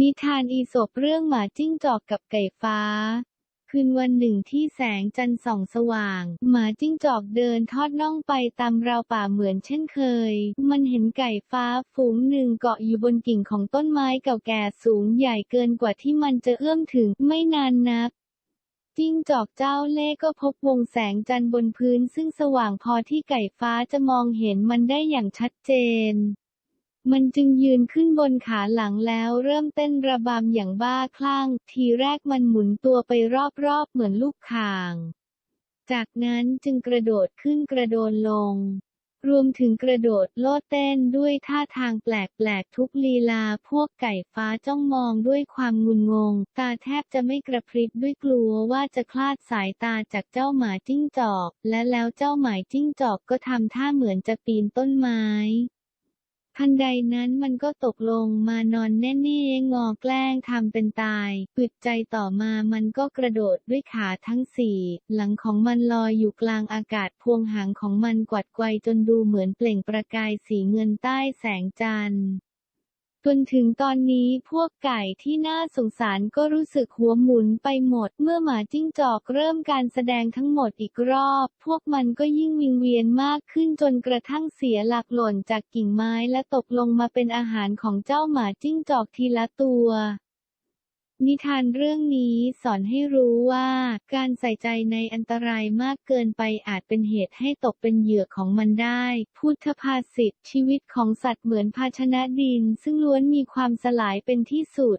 นิทานอีสปเรื่องหมาจิ้งจอกกับไก่ฟ้า คืนวันหนึ่งที่แสงจันทร์ส่องสว่าง หมาจิ้งจอกเดินทอดน่องไปตามราวป่าเหมือนเช่นเคย มันเห็นไก่ฟ้าฝูงหนึ่งเกาะอยู่บนกิ่งของต้นไม้เก่าแก่สูงใหญ่เกินกว่าที่มันจะเอื้อมถึงไม่นานนักจิ้งจอกเจ้าเล่ก็พบวงแสงจันทร์บนพื้นซึ่งสว่างพอที่ไก่ฟ้าจะมองเห็นมันได้อย่างชัดเจน มันจึงยืนขึ้นบนขาหลังแล้วเริ่มเต้นระบำอย่างบ้าคลั่ง ทีแรกมันหมุนตัวไปรอบๆเหมือนลูกข่าง จากนั้นจึงกระโดดขึ้นกระโดนลง รวมถึงกระโดดโลดเต้นด้วยท่าทางแปลกๆทุกลีลาพวกไก่ฟ้าจ้องมองด้วยความงุนงง ตาแทบจะไม่กระพริบด้วยกลัวว่าจะคลาดสายตาจากเจ้าหมาจิ้งจอก และแล้วเจ้าหมาจิ้งจอกก็ทำท่าเหมือนจะปีนต้นไม้ ทันใดนั้นมันก็ตกลงมานอนแน่นิ่งงอแกล้งทำเป็นตายปิดใจต่อมามันก็กระโดดด้วยขาทั้งสี่หลังของมันลอยอยู่กลางอากาศพวงหางของมันกวัดไกวจนดูเหมือนเปล่งประกายสีเงินใต้แสงจันทร์ จนถึงตอนนี้พวกไก่ที่น่าสงสารก็รู้สึกหัวหมุนไปหมด เมื่อหมาจิ้งจอกเริ่มการแสดงทั้งหมดอีกรอบ พวกมันก็ยิ่งวิงเวียนมากขึ้นจนกระทั่งเสียหลักหล่นจากกิ่งไม้และตกลงมาเป็นอาหารของเจ้าหมาจิ้งจอกทีละตัว นิทานเรื่องนี้สอนให้รู้ว่าการใส่ใจในอันตรายมากเกินไปอาจเป็นเหตุให้ตกเป็นเหยื่อของมันได้ พุทธภาษิตชีวิตของสัตว์เหมือนภาชนะดิน ซึ่งล้วนมีความสลายเป็นที่สุด